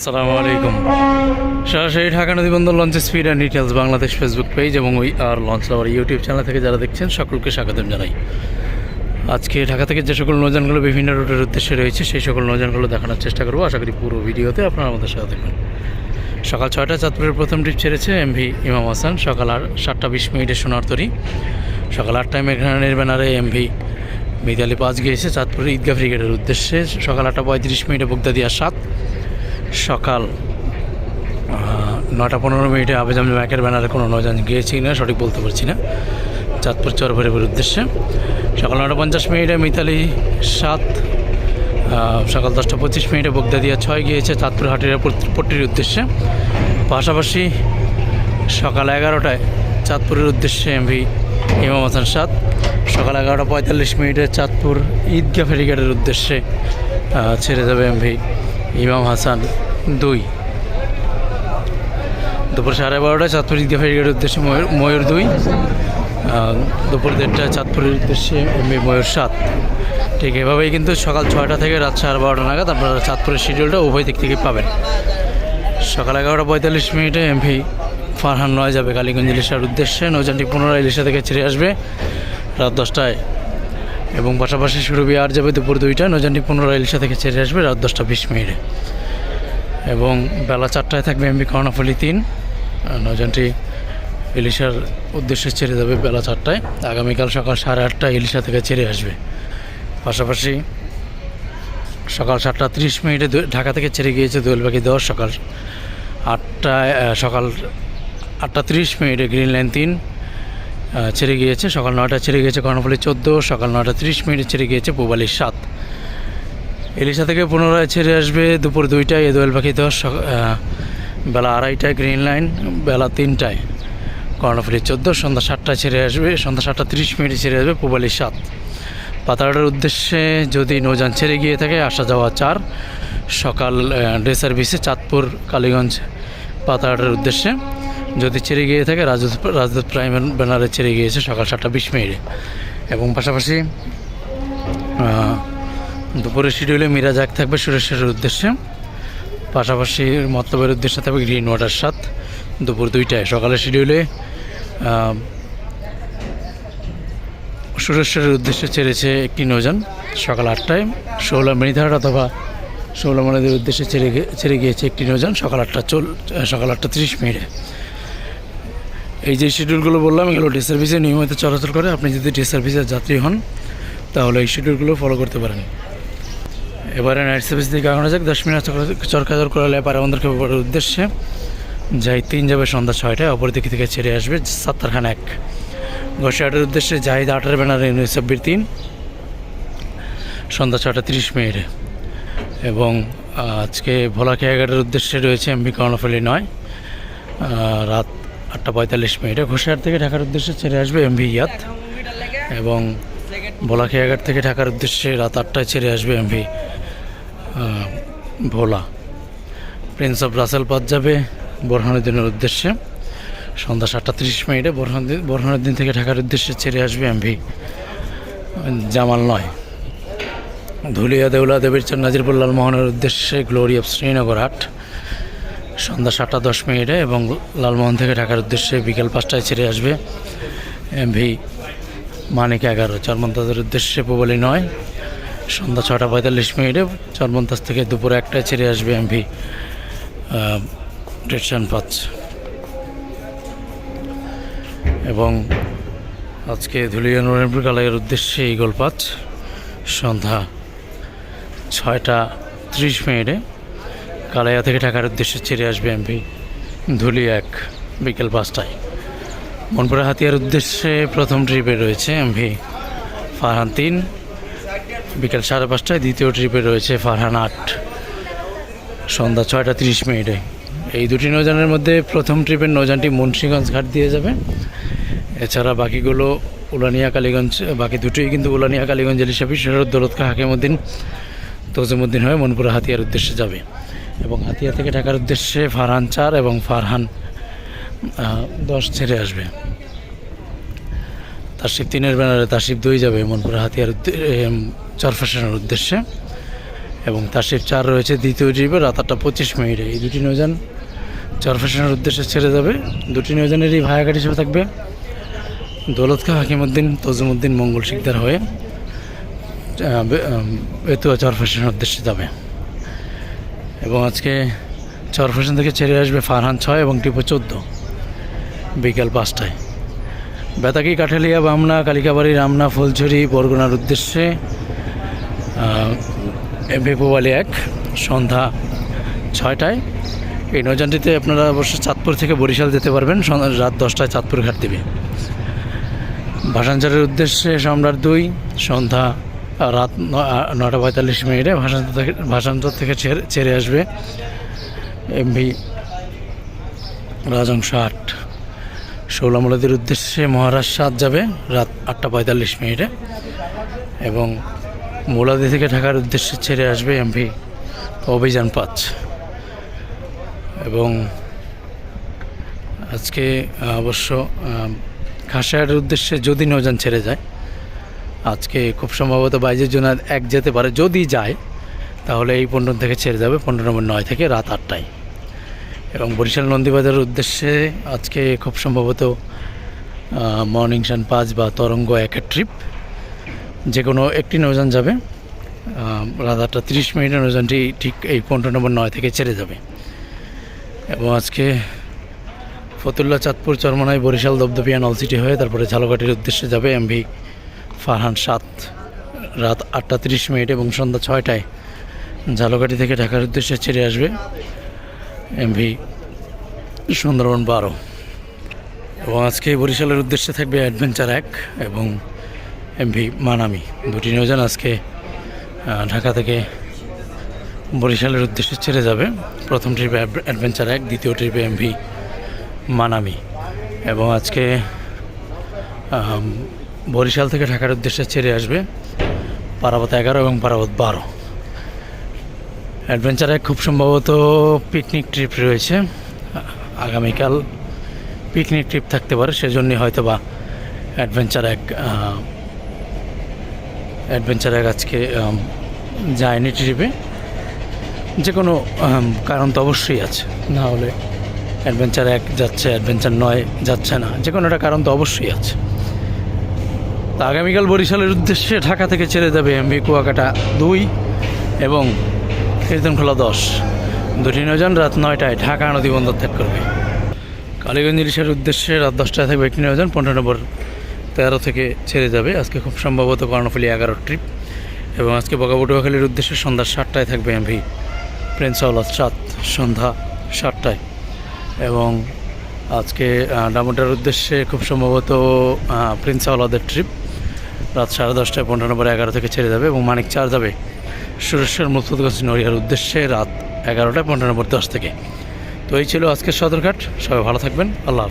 আসসালামু আলাইকুম। সরাসরি ঢাকা নদী বন্দর লঞ্চের speed and details Bangladesh Facebook page এবং ওই আর লঞ্চ লাভার ইউটিউব চ্যানেল থেকে যারা দেখছেন, সকলকে স্বাগতম জানাই। আজকে ঢাকা থেকে যে সকল নৌযানগুলো বিভিন্ন রুটের উদ্দেশ্যে রয়েছে, সেই সকল নৌযানগুলো দেখানোর চেষ্টা করব। আশা করি পুরো ভিডিওতে আপনারা আমাদের সাথে দেখবেন সকাল ছয়টা চাঁদপুরের প্রথম ট্রিপ ছেড়েছে এমভি ইমাম হাসান সকাল আর সাতটা বিশ মিনিটে সোনার তরি সকাল আটটায় মেঘনানের ব্যানারে এমভি মিতালি পাঁচ গিয়েছে চাঁদপুর ঈদগাহ ব্রিগেডের উদ্দেশ্যে, সকাল আটটা পঁয়ত্রিশ মিনিটে বগদাদিয়া সাত সকাল নটা পনেরো মিনিটে আবেজাম ম্যাকের ব্যানারে কোনো নৌযান গিয়েছি না সঠিক বলতে পারছি না। চাঁদপুর চরভরের উদ্দেশ্যে। সকাল নটা পঞ্চাশ মিনিটে মিতালি সাত সকাল দশটা পঁচিশ মিনিটে বগদাদিয়া ছয় গিয়েছে চাঁদপুর হাটিরা পট্টির উদ্দেশ্যে। পাশাপাশি সকাল এগারোটায় চাঁদপুরের উদ্দেশ্যে এমভি ইমাম হাসান সাত সকাল এগারোটা পঁয়তাল্লিশ মিনিটে চাঁদপুর ঈদগাহ ফেরিঘাটের উদ্দেশ্যে ছেড়ে যাবে এমভি ইমাম হাসান দুই। দুপুর সাড়ে বারোটায় চাঁদপুর ঈদগাহ ফেরিঘাটের উদ্দেশ্যে ময়ূর ময়ূর দুই দুপুর দেড়টায় চাঁদপুরের উদ্দেশ্যে ময়ূর সাত। ঠিক এভাবেই কিন্তু সকাল ছয়টা থেকে রাত সাড়ে বারোটা নাগাদ আপনারা চাঁদপুরের শিডিউলটা উভয় দিক থেকে পাবেন। সকাল এগারোটা পঁয়তাল্লিশ মিনিটে এমভি ফারহান নয় যাবে কালীগঞ্জ ইলিশার উদ্দেশ্যে। নৌযানটি পুনরায় ইলিশা থেকে ছেড়ে আসবে। রাত দশটায় এবং পাশাপাশি সুরভি আর যাবে দুপুর দুইটা। নৌযানটি পুনরায় ইলিশা থেকে ছেড়ে আসবে রাত দশটা বিশ মিনিটে। এবং বেলা চারটায় থাকবে এমবি কর্ণফুলি তিন। আর নৌযানটি ইলিশার উদ্দেশ্যে ছেড়ে যাবে বেলা চারটায়। আগামীকাল সকাল সাড়ে আটটায় ইলিশা থেকে ছেড়ে আসবে। পাশাপাশি সকাল সাতটা তিরিশ মিনিটে ঢাকা থেকে ছেড়ে গিয়েছে দোয়েল পাখি দশ। সকাল আটটায় সকাল আটটা তিরিশ মিনিটে গ্রিন লাইন তিন। ছেড়ে গিয়েছে। সকাল নয়টা ছেড়ে গিয়েছে কর্ণফুলি চোদ্দ, সকাল নয়টা তিরিশ মিনিটে ছেড়ে গিয়েছে পূবালি সাত। এলিশা থেকে পুনরায় ছেড়ে আসবে দুপুর দুইটায়, এ দোয়েল পাখি দশ বেলা আড়াইটায় গ্রিন লাইন, বেলা তিনটায় কর্ণফুলি চোদ্দ, সন্ধ্যা সাতটায় ছেড়ে আসবে, সন্ধ্যা সাতটা তিরিশ মিনিটে ছেড়ে আসবে পূবালি সাত। পাতাড়ার উদ্দেশ্যে যদি নৌযান ছেড়ে গিয়ে থাকে, আসা যাওয়া চার। সকাল ডে সার্ভিসে চাঁদপুর, কালীগঞ্জ পাতাড়ার উদ্দেশ্যে। যদি ছেড়ে গিয়ে থাকে, রাজদূত রাজদূত প্রাইম ব্যানারে ছেড়ে গিয়েছে সকাল সাতটা বিশ মিনিটে। এবং পাশাপাশি দুপুরের শিডিউলে মিরাজাক থাকবে সুরেশ্বরের উদ্দেশ্যে। পাশাপাশি মতলবের উদ্দেশ্যে থাকবে গ্রিন ওয়াটার সাত দুপুর দুইটায়। সকালের শিডিউলে সুরেশ্বরের উদ্দেশ্যে ছেড়েছে একটি নৌযান সকাল আটটায়। ষোলো মৃধার অথবা ষোলো মনেদের উদ্দেশ্যে ছেড়ে ছেড়ে গিয়েছে একটি নৌযান সকাল আটটা চল, সকাল আটটা তিরিশ মিনিটে। এই যে শিডিউলগুলো বললাম, এগুলো ডে সার্ভিসে নিয়মিত চলাচল করে। আপনি যদি ডে সার্ভিসের যাত্রী হন, তাহলে এই শিডিউলগুলো ফলো করতে পারেন। এবারে নাইট সার্ভিস দিকে আগানো যাক। দশ মিনিট চরকাজর করালে পারে আমাদেরকে উদ্দেশ্যে, যাই তিন যাবে সন্ধ্যা ছয়টায় অপর দিক থেকে ছেড়ে আসবে সাত্তার খান এক। ঘোষাহাটের উদ্দেশ্যে জাহিদ আটার ব্যানারে ইউনিসেফের তিন সন্ধ্যা ছটা তিরিশ মিনিটে। এবং আজকে ভোলা খেয়াঘাটের উদ্দেশ্যে রয়েছে এমবি কর্ণফুলি নয়। রাত আটটা পঁয়তাল্লিশ মিনিটে। ঘোষাহাট থেকে ঢাকার উদ্দেশ্যে ছেড়ে আসবে এমভি ইয়াত। এবং ভোলা খেয়াঘাট থেকে ঢাকার উদ্দেশ্যে রাত আটটায় ছেড়ে আসবে MV Bhola. Prince of Russel পথ যাবে বোরহানুদ্দিনের উদ্দেশ্যে। সন্ধ্যা সাতটা তিরিশ মিনিটে বোরহানুদ্দিন বোরহানুদ্দিন থেকে ঢাকার উদ্দেশ্যে ছেড়ে আসবে এমভি জামাল নয়। ধুলিয়া দেউলা দেবীর চাঁদ নাজিরপুর লালমোহনের উদ্দেশ্যে গ্লোরি অফ শ্রীনগর হাট। সন্ধ্যা সাতটা দশ মিনিটে এবং লালমোহন থেকে ঢাকার উদ্দেশ্যে বিকেল পাঁচটায় ছেড়ে আসবে এমভি মানিক এগারো, চরমন্তাজের উদ্দেশ্যে পুবলি নয়। সন্ধ্যা ছটা পঁয়তাল্লিশ মিনিটে চরমন্তাজ থেকে দুপুরে একটায় ছেড়ে আসবে এমভি রেডশান পাঁচ। এবং আজকে ধুলিয়া নরেন্দ্র কালাইয়ের উদ্দেশ্যে ইগল পাঁচ সন্ধ্যা ছয়টা ত্রিশ মিনিটে। কালাইয়া থেকে ঢাকার উদ্দেশ্যে ছেড়ে আসবে এমপি ধুলি এক বিকেল পাঁচটায়। মনপুরা হাতিয়ার উদ্দেশ্যে প্রথম ট্রিপে রয়েছে এমভি ফারহান তিন। বিকেল সাড়ে পাঁচটায় দ্বিতীয় ট্রিপে রয়েছে ফারহান আট। সন্ধ্যা ছয়টা তিরিশ মিনিটে। এই দুটি নৌযানের মধ্যে প্রথম ট্রিপের নৌযানটি মুন্সিগঞ্জ ঘাট দিয়ে যাবে। এছাড়া বাকিগুলো উলানিয়া কালীগঞ্জ, বাকি দুটোই কিন্তু উলানিয়া কালীগঞ্জ এলিশাফি শরৎ দৌলতকা হাকিমুদ্দিন, তজিমুদ্দিন হয়ে মনপুরা হাতিয়ার উদ্দেশ্যে যাবে। এবং হাতিয়া থেকে ঢাকার উদ্দেশ্যে ফারহান চার এবং ফারহান দশ ছেড়ে আসবে। তাসিফ তিনের ব্যানারে তাসিফ দুই যাবে মনপুরা হাতিয়ার এম, উদ্দেশ্যে। এবং তাসিফ চার রয়েছে দ্বিতীয় ট্রিপে রাত আটটা পঁচিশ মিনিটে। এই দুটি নৌযান চরফেশনের উদ্দেশ্যে ছেড়ে যাবে। দুটি নৌযানেরই ভায়াঘাট হিসেবে থাকবে। দৌলত খা হাকিমুদ্দিন তজুমুদ্দিন মঙ্গল শিকদার হয়ে বেতুয়া চরফেশনের উদ্দেশ্যে যাবে। এবং আজকে চরফেশন থেকে ছেড়ে আসবে ফারহান ছয় এবং টিপো চোদ্দ। বিকাল পাঁচটায়। বেতাকি কাঠালিয়া, বামনা, কালিকাবাড়ি, রামনা, ফুলঝুরি, বরগুনার উদ্দেশ্যে বেপুবালি এক, সন্ধ্যা ছয়টায়। এই নৌযানটিতে আপনারা অবশ্য চাঁদপুর থেকে বরিশাল যেতে পারবেন রাত দশটায় চাঁদপুর ঘাট দেবে। ভাষাঞ্চারের উদ্দেশ্যে সম্রাট দুই, সন্ধ্যা রাত নটা পঁয়তাল্লিশ মিনিটে ভাষান্তর থেকে ভাষান্তর থেকে ছেড়ে আসবে এমভি রাজংশ আট। ষোলামলাদের উদ্দেশ্যে মহারাজ সাত যাবে রাত আটটা পঁয়তাল্লিশ মিনিটে এবং মোলাদি থেকে ঢাকার উদ্দেশ্যে ছেড়ে আসবে এমভি অভিযান পাঁচ। এবং আজকে অবশ্য খাসিয়ার উদ্দেশ্যে যদি নৌযান ছেড়ে যায় আজকে খুব সম্ভবত বাইজের জন্য এক যেতে পারে, যদি যায়, তাহলে এই পনেরো থেকে ছেড়ে যাবে, পনেরো নম্বর নয় থেকে রাত আটটায়। এবং বরিশাল নন্দীবাজারের উদ্দেশ্যে আজকে খুব সম্ভবত মর্নিং সান পাঁচ বা তরঙ্গ একের ট্রিপ। যে কোনো একটি নৌযান যাবে রাত আটটা তিরিশ মিনিটের নৌযানটি ঠিক এই পনেরো নম্বর নয় থেকে ছেড়ে যাবে। এবং আজকে ফতুল্লা চাঁদপুর চরমনাই বরিশাল দবদবিয়া নলসিটি হয়ে তারপরে ঝালকাঠির উদ্দেশ্যে যাবে এমভি ফারহান সাত, রাত আটটা তিরিশ মিনিট এবং সন্ধ্যা ছয়টায় ঝালকাঠি থেকে ঢাকার উদ্দেশ্যে ছেড়ে আসবে এমভি সুন্দরবন বারো। এবং আজকে বরিশালের উদ্দেশ্যে থাকবে অ্যাডভেঞ্চার এক এবং এমভি মানামি। দুটি নৌযান আজকে ঢাকা থেকে বরিশালের উদ্দেশ্যে ছেড়ে যাবে। প্রথম ট্রিপে অ্যাডভেঞ্চার এক, দ্বিতীয় ট্রিপে এমভি মানামি। এবং আজকে বরিশাল থেকে ঢাকার উদ্দেশ্যে ছেড়ে আসবে পারাবত এগারো এবং পারাবত বারো। অ্যাডভেঞ্চারে খুব সম্ভবত পিকনিক ট্রিপ রয়েছে। আগামীকাল পিকনিক ট্রিপ থাকতে পারে, সেজন্যই হয়তো বা অ্যাডভেঞ্চার এক অ্যাডভেঞ্চার এক আজকে যায়নি ট্রিপে। যে কোনো কারণ তো অবশ্যই আছে। না হলে অ্যাডভেঞ্চার এক যাচ্ছে, অ্যাডভেঞ্চার নয় যাচ্ছে না। যে কোনো একটা কারণ তো অবশ্যই আছে। আগামীকাল বরিশালের উদ্দেশ্যে ঢাকা থেকে ছেড়ে যাবে এমভি কুয়াকাটা দুই এবং কীর্তনখোলা দশ। দুটি নৌযান রাত নয়টায় ঢাকা নদী বন্দর ত্যাগ করবে। কালীগঞ্জ ইলিশের উদ্দেশ্যে রাত দশটায় থাকবে একটি নৌযান পনেরো নম্বর তেরো থেকে ছেড়ে যাবে। আজকে খুব সম্ভবত কর্ণফুলি এগারো ট্রিপ এবং আজকে বগাবটুয়াখালীর উদ্দেশ্যে সন্ধ্যা সাতটায় থাকবে এমভি। প্রিন্স আওলাদ সাত, সন্ধ্যা সাতটায়। এবং আজকে ডামোটার উদ্দেশ্যে খুব সম্ভবত প্রিন্স আওলাদের ট্রিপ। রাত সাড়ে দশটায় পনেরো নম্বর এগারো থেকে ছেড়ে যাবে এবং মানিক চার যাবে। সুরেশ্বর মুস্তুদগঞ্জ নড়িয়ার উদ্দেশ্যে রাত এগারোটায় পনেরো নম্বর দশ থেকে। তো এই ছিল আজকের সদরঘাট। সবাই ভালো থাকবেন। আল্লাহ